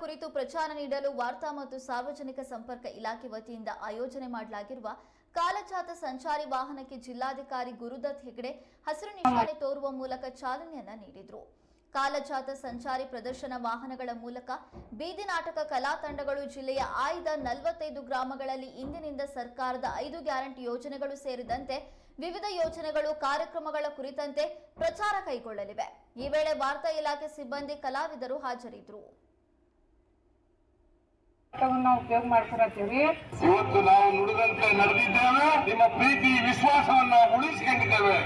ಕುರಿತು ಪ್ರಚಾರ ನೀಡಲು ವಾರ್ತಾ ಮತ್ತು ಸಾರ್ವಜನಿಕ ಸಂಪರ್ಕ ಇಲಾಖೆ ವತಿಯಿಂದ ಆಯೋಜನೆ ಮಾಡಲಾಗಿರುವ ಕಾಲಜಾತ ಸಂಚಾರಿ ವಾಹನಕ್ಕೆ ಜಿಲ್ಲಾಧಿಕಾರಿ ಗುರುದತ್ ಹೆಗಡೆ ಹಸಿರು ನಿಶಾನೆ ತೋರುವ ಮೂಲಕ ಚಾಲನೆಯನ್ನ ನೀಡಿದರು. ಕಾಲಜಾತ ಸಂಚಾರಿ ಪ್ರದರ್ಶನ ವಾಹನಗಳ ಮೂಲಕ ಬೀದಿ ನಾಟಕ ಕಲಾ ತಂಡಗಳು ಜಿಲ್ಲೆಯ ಆಯ್ದ ನಲವತ್ತೈದು ಗ್ರಾಮಗಳಲ್ಲಿ ಇಂದಿನಿಂದ ಸರ್ಕಾರದ ಐದು ಗ್ಯಾರಂಟಿ ಯೋಜನೆಗಳು ಸೇರಿದಂತೆ ವಿವಿಧ ಯೋಜನೆಗಳು, ಕಾರ್ಯಕ್ರಮಗಳ ಕುರಿತಂತೆ ಪ್ರಚಾರ ಕೈಗೊಳ್ಳಲಿವೆ. ಈ ವೇಳೆ ವಾರ್ತಾ ಇಲಾಖೆ ಸಿಬ್ಬಂದಿ ಕಲಾವಿದರು ಹಾಜರಿದ್ದರು ಆಟವನ್ನ ಉಪಯೋಗ ಮಾಡ್ಕೊಳತ್ತೀವಿ ಇವತ್ತು ನಾವು ನುಡಿದಂತೆ ನಡೆದಿದ್ದೇವೆ. ನಿಮ್ಮ ಪ್ರೀತಿ ವಿಶ್ವಾಸವನ್ನ ಉಳಿಸಿಕೊಂಡಿದ್ದೇವೆ.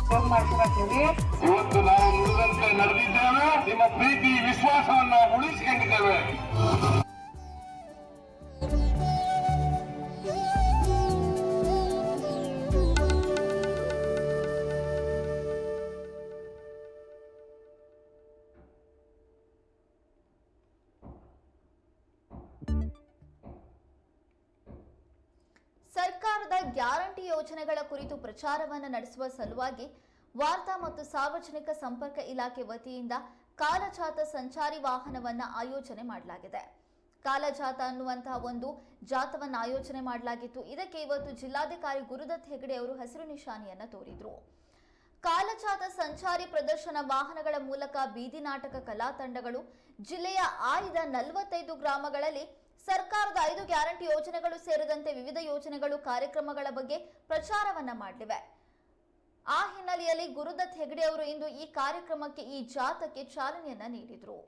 ಉಪಯೋಗ ಮಾಡ್ಕೊಳತ್ತೀವಿ ಇವತ್ತು ನಾವು ನುಡಿದಂತೆ ನಡೆದಿದ್ದೇವೆ. ನಿಮ್ಮ ಪ್ರೀತಿ ವಿಶ್ವಾಸವನ್ನ ಉಳಿಸಿಕೊಂಡಿದ್ದೇವೆ. ಗ್ಯಾರಂಟಿ ಯೋಜನೆಗಳ ಕುರಿತು ಪ್ರಚಾರವನ್ನು ನಡೆಸುವ ಸಲುವಾಗಿ ವಾರ್ತಾ ಮತ್ತು ಸಾರ್ವಜನಿಕ ಸಂಪರ್ಕ ಇಲಾಖೆ ವತಿಯಿಂದ ಕಾಲಜಾತ ಸಂಚಾರಿ ವಾಹನವನ್ನ ಆಯೋಜನೆ ಮಾಡಲಾಗಿದೆ. ಕಾಲಜಾತ ಅನ್ನುವಂತಹ ಒಂದು ಜಾಥವನ್ನು ಆಯೋಜನೆ ಮಾಡಲಾಗಿತ್ತು. ಇದಕ್ಕೆ ಇವತ್ತು ಜಿಲ್ಲಾಧಿಕಾರಿ ಗುರುದತ್ ಹೆಗಡೆ ಅವರು ಹಸಿರು ನಿಶಾನಿಯನ್ನ ತೋರಿದ್ರು. ಕಾಲಜಾತ ಸಂಚಾರಿ ಪ್ರದರ್ಶನ ವಾಹನಗಳ ಮೂಲಕ ಬೀದಿ ನಾಟಕ ಕಲಾ ತಂಡಗಳು ಜಿಲ್ಲೆಯ ಆಯ್ದ ನಲವತ್ತೈದು ಗ್ರಾಮಗಳಲ್ಲಿ ಸರ್ಕಾರದ ಐದು ಗ್ಯಾರಂಟಿ ಯೋಜನೆಗಳು ಸೇರಿದಂತೆ ವಿವಿಧ ಯೋಜನೆಗಳು ಕಾರ್ಯಕ್ರಮಗಳ ಬಗ್ಗೆ ಪ್ರಚಾರವನ್ನ ಮಾಡಲಿವೆ. ಆ ಹಿನ್ನೆಲೆಯಲ್ಲಿ ಗುರುದತ್ ಹೆಗಡೆ ಅವರು ಇಂದು ಈ ಕಾರ್ಯಕ್ರಮಕ್ಕೆ ಈ ಜಾಥಾಕ್ಕೆ ಚಾಲನೆಯನ್ನ ನೀಡಿದರು.